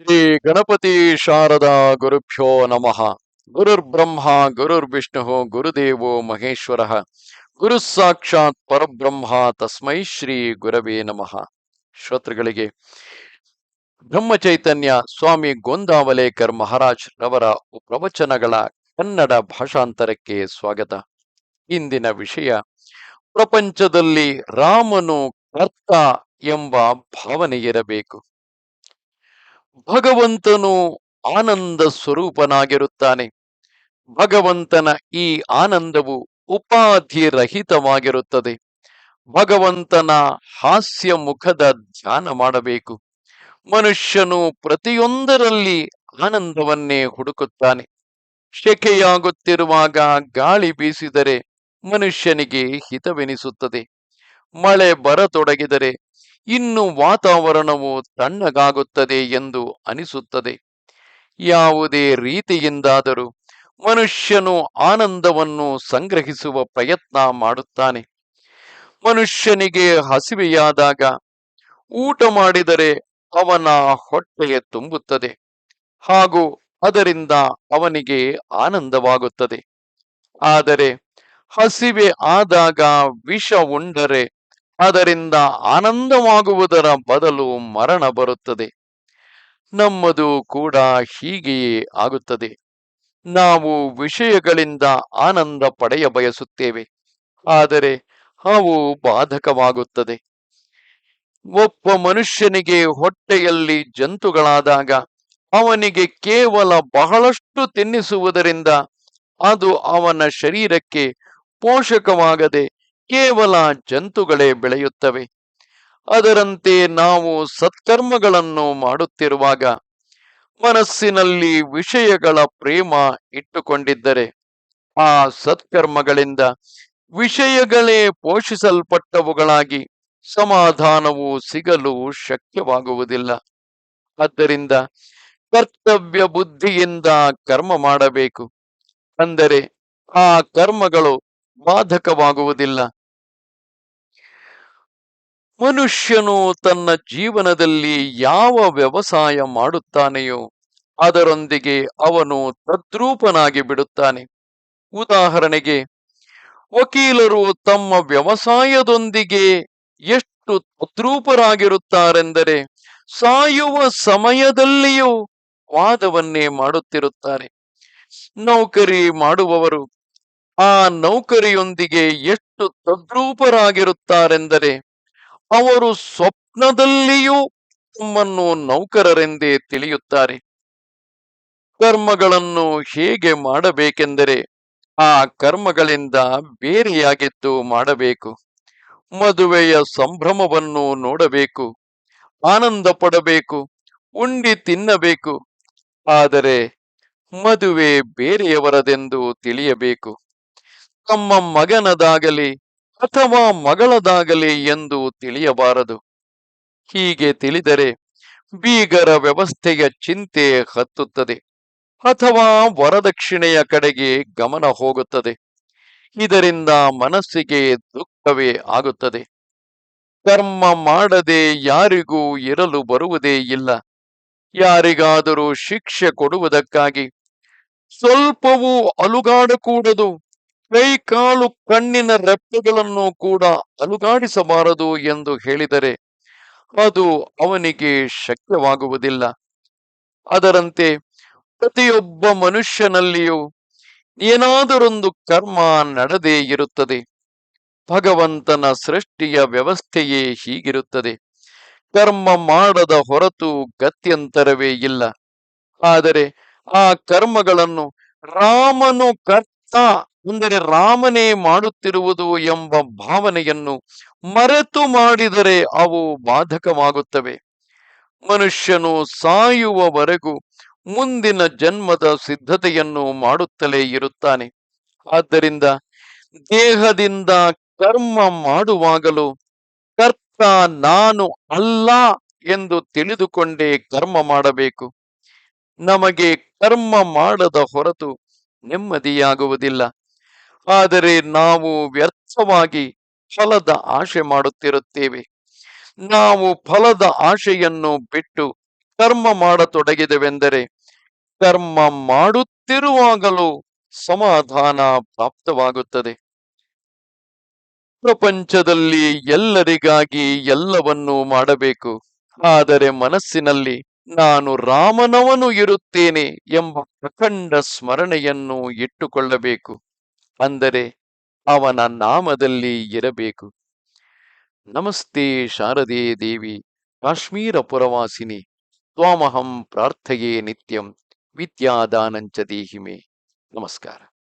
ಶ್ರೀ ಗಣಪತಿ ಶಾರದಾ ಗುರುಭ್ಯೋ ನಮಃ. ಗುರುರ್ಬ್ರಹ್ಮ, ಗುರುರ್ವಿಷ್ಣು, ಗುರುದೇವೋ ಮಹೇಶ್ವರ. ಗುರು ಸಾಕ್ಷಾತ್ ಪರಬ್ರಹ್ಮ, ತಸ್ಮೈ ಶ್ರೀ ಗುರವೇ ನಮಃ. ಶ್ರೋತೃಗಳಿಗೆ, ಬ್ರಹ್ಮಚೈತನ್ಯ ಸ್ವಾಮಿ ಗೋಂದಾವಲೇಕರ್ ಮಹಾರಾಜ್ ರವರ ಪ್ರವಚನಗಳ ಕನ್ನಡ ಭಾಷಾಂತರಕ್ಕೆ ಸ್ವಾಗತ. ಇಂದಿನ ವಿಷಯ, ಪ್ರಪಂಚದಲ್ಲಿ ರಾಮನು ಕರ್ತ ಎಂಬ ಭಾವನೆ ಇರಬೇಕು. ಭಗವಂತನು ಆನಂದ ಸ್ವರೂಪನಾಗಿರುತ್ತಾನೆ. ಭಗವಂತನ ಈ ಆನಂದವು ಉಪಾಧಿರಹಿತವಾಗಿರುತ್ತದೆ ಭಗವಂತನ ಹಾಸ್ಯ ಮುಖದ ಧ್ಯಾನ ಮಾಡಬೇಕು. ಮನುಷ್ಯನು ಪ್ರತಿಯೊಂದರಲ್ಲಿ ಆನಂದವನ್ನೇ ಹುಡುಕುತ್ತಾನೆ. ಶೆಕೆಯಾಗುತ್ತಿರುವಾಗ ಗಾಳಿ ಬೀಸಿದರೆ ಮನುಷ್ಯನಿಗೆ ಹಿತವೆನಿಸುತ್ತದೆ. ಮಳೆ ಬರತೊಡಗಿದರೆ ಇನ್ನು ವಾತಾವರಣವು ತಣ್ಣಗಾಗುತ್ತದೆ ಎಂದು ಅನಿಸುತ್ತದೆ. ಯಾವುದೇ ರೀತಿಯಿಂದಾದರೂ ಮನುಷ್ಯನು ಆನಂದವನ್ನು ಸಂಗ್ರಹಿಸುವ ಪ್ರಯತ್ನ ಮಾಡುತ್ತಾನೆ. ಮನುಷ್ಯನಿಗೆ ಹಸಿವೆಯಾದಾಗ ಊಟ ಮಾಡಿದರೆ ಅವನ ಹೊಟ್ಟೆಗೆ ತುಂಬುತ್ತದೆ ಹಾಗೂ ಅದರಿಂದ ಅವನಿಗೆ ಆನಂದವಾಗುತ್ತದೆ. ಆದರೆ ಹಸಿವೆ ಆದಾಗ ವಿಷ ಉಂಡರೆ ಅದರಿಂದ ಆನಂದವಾಗುವುದರ ಬದಲು ಮರಣ ಬರುತ್ತದೆ. ನಮ್ಮದು ಕೂಡ ಹೀಗೆಯೇ ಆಗುತ್ತದೆ. ನಾವು ವಿಷಯಗಳಿಂದ ಆನಂದ ಪಡೆಯ ಬಯಸುತ್ತೇವೆ. ಆದರೆ ಅವು ಬಾಧಕವಾಗುತ್ತದೆ. ಒಬ್ಬ ಮನುಷ್ಯನಿಗೆ ಹೊಟ್ಟೆಯಲ್ಲಿ ಜಂತುಗಳಾದಾಗ ಅವನಿಗೆ ಕೇವಲ ಬಹಳಷ್ಟು ತಿನ್ನಿಸುವುದರಿಂದ ಅದು ಅವನ ಶರೀರಕ್ಕೆ ಪೋಷಕವಾಗದೆ ಕೇವಲ ಜಂತುಗಳೇ ಬೆಳೆಯುತ್ತವೆ. ಅದರಂತೆ ನಾವು ಸತ್ಕರ್ಮಗಳನ್ನು ಮಾಡುತ್ತಿರುವಾಗ ಮನಸ್ಸಿನಲ್ಲಿ ವಿಷಯಗಳ ಪ್ರೇಮ ಇಟ್ಟುಕೊಂಡಿದ್ದರೆ ಆ ಸತ್ಕರ್ಮಗಳಿಂದ ವಿಷಯಗಳೇ ಪೋಷಿಸಲ್ಪಟ್ಟವುಗಳಾಗಿ ಸಮಾಧಾನವು ಸಿಗಲು ಶಕ್ಯವಾಗುವುದಿಲ್ಲ. ಆದ್ದರಿಂದ ಕರ್ತವ್ಯ ಬುದ್ಧಿಯಿಂದ ಕರ್ಮ ಮಾಡಬೇಕು. ಅಂದರೆ ಆ ಕರ್ಮಗಳು ಬಾಧಕವಾಗುವುದಿಲ್ಲ. ಮನುಷ್ಯನು ತನ್ನ ಜೀವನದಲ್ಲಿ ಯಾವ ವ್ಯವಸಾಯ ಮಾಡುತ್ತಾನೆಯೋ ಅದರೊಂದಿಗೆ ಅವನು ತದ್ರೂಪನಾಗಿ ಬಿಡುತ್ತಾನೆ. ಉದಾಹರಣೆಗೆ, ವಕೀಲರು ತಮ್ಮ ವ್ಯವಸಾಯದೊಂದಿಗೆ ಎಷ್ಟು ತದ್ರೂಪರಾಗಿರುತ್ತಾರೆಂದರೆ ಸಾಯುವ ಸಮಯದಲ್ಲಿಯೂ ವಾದವನ್ನೇ ಮಾಡುತ್ತಿರುತ್ತಾರೆ. ನೌಕರಿ ಮಾಡುವವರು ಆ ನೌಕರಿಯೊಂದಿಗೆ ಎಷ್ಟು ತದ್ರೂಪರಾಗಿರುತ್ತಾರೆಂದರೆ ಅವರು ಸ್ವಪ್ನದಲ್ಲಿಯೂ ತಮ್ಮನ್ನು ನೌಕರರೆಂದೇ ತಿಳಿಯುತ್ತಾರೆ. ಕರ್ಮಗಳನ್ನು ಹೇಗೆ ಮಾಡಬೇಕೆಂದರೆ ಆ ಕರ್ಮಗಳಿಂದ ಬೇರೆಯಾಗಿದ್ದು ಮಾಡಬೇಕು. ಮದುವೆಯ ಸಂಭ್ರಮವನ್ನು ನೋಡಬೇಕು. ಆನಂದ ಪಡಬೇಕು. ಉಂಡಿ ತಿನ್ನಬೇಕು. ಆದರೆ ಮದುವೆ ಬೇರೆಯವರದೆಂದು ತಿಳಿಯಬೇಕು. ತಮ್ಮ ಮಗನದಾಗಲಿ ಅಥವಾ ಮಗಳದಾಗಲಿ ಎಂದು ತಿಳಿಯಬಾರದು. ಹೀಗೆ ತಿಳಿದರೆ ಬೀಗರ ವ್ಯವಸ್ಥೆಯ ಚಿಂತೆ ಹತ್ತುತ್ತದೆ ಅಥವಾ ವರದಕ್ಷಿಣೆಯ ಕಡೆಗೆ ಗಮನ ಹೋಗುತ್ತದೆ. ಇದರಿಂದ ಮನಸ್ಸಿಗೆ ದುಃಖವೇ ಆಗುತ್ತದೆ. ಕರ್ಮ ಮಾಡದೆ ಯಾರಿಗೂ ಇರಲು ಬರುವುದೇ ಇಲ್ಲ. ಯಾರಿಗಾದರೂ ಶಿಕ್ಷೆ ಕೊಡುವುದಕ್ಕಾಗಿ ಸ್ವಲ್ಪವೂ ಅಲುಗಾಡಕೂಡದು ಕೈ ಕಾಲು ಕಣ್ಣಿನ ರೆಪ್ಪೆಗಳನ್ನು ಕೂಡ ಅಲುಗಾಡಿಸಬಾರದು ಎಂದು ಹೇಳಿದರೆ ಅದು ಅವನಿಗೆ ಶಕ್ಯವಾಗುವುದಿಲ್ಲ ಅದರಂತೆ ಪ್ರತಿಯೊಬ್ಬ ಮನುಷ್ಯನಲ್ಲಿಯೂ ಏನಾದರೊಂದು ಕರ್ಮ ನಡೆದೇ ಇರುತ್ತದೆ. ಭಗವಂತನ ಸೃಷ್ಟಿಯ ವ್ಯವಸ್ಥೆಯೇ ಹೀಗಿರುತ್ತದೆ. ಕರ್ಮ ಮಾಡದ ಹೊರತು ಗತ್ಯಂತರವೇ ಇಲ್ಲ. ಆದರೆ ಆ ಕರ್ಮಗಳನ್ನು ರಾಮನು ಕರ್ತ ಅಂದರೆ ರಾಮನೇ ಮಾಡುತ್ತಿರುವುದು ಎಂಬ ಭಾವನೆಯನ್ನು ಮರೆತು ಮಾಡಿದರೆ ಅವು ಬಾಧಕವಾಗುತ್ತವೆ. ಮನುಷ್ಯನು ಸಾಯುವವರೆಗೂ ಮುಂದಿನ ಜನ್ಮದ ಸಿದ್ಧತೆಯನ್ನು ಮಾಡುತ್ತಲೇ ಇರುತ್ತಾನೆ. ಆದ್ದರಿಂದ ದೇಹದಿಂದ ಕರ್ಮ ಮಾಡುವಾಗಲೂ ಕರ್ತ ನಾನು ಅಲ್ಲ ಎಂದು ತಿಳಿದುಕೊಂಡೇ ಕರ್ಮ ಮಾಡಬೇಕು. ನಮಗೆ ಕರ್ಮ ಮಾಡದ ಹೊರತು ನೆಮ್ಮದಿಯಾಗುವುದಿಲ್ಲ. ಆದರೆ ನಾವು ವ್ಯರ್ಥವಾಗಿ ಫಲದ ಆಶೆ ಮಾಡುತ್ತಿರುತ್ತೇವೆ. ನಾವು ಫಲದ ಆಶೆಯನ್ನು ಬಿಟ್ಟು ಕರ್ಮ ಮಾಡತೊಡಗಿದೆವೆಂದರೆ ಕರ್ಮ ಮಾಡುತ್ತಿರುವಾಗಲೂ ಸಮಾಧಾನ ಪ್ರಾಪ್ತವಾಗುತ್ತದೆ. ಪ್ರಪಂಚದಲ್ಲಿ ಎಲ್ಲರಿಗಾಗಿ ಎಲ್ಲವನ್ನೂ ಮಾಡಬೇಕು. ಆದರೆ ಮನಸ್ಸಿನಲ್ಲಿ ನಾನು ರಾಮನವನು ಇರುತ್ತೇನೆ ಎಂಬ ಪ್ರಖಂಡ ಸ್ಮರಣೆಯನ್ನು ಇಟ್ಟುಕೊಳ್ಳಬೇಕು. ಅಂದರೆ ಅವನ ನಾಮದಲ್ಲಿ ಇರಬೇಕು. ನಮಸ್ತೆ ಶಾರದೆ ದೇವಿ, ಕಾಶ್ಮೀರ ಪುರವಾಸಿನಿ, ತ್ವಾಮಹಂ ಪ್ರಾರ್ಥೆಯೇ ನಿತ್ಯಂ, ವಿದ್ಯಾದಾನಂಚ ದೇಹಿಮೆ. ನಮಸ್ಕಾರ.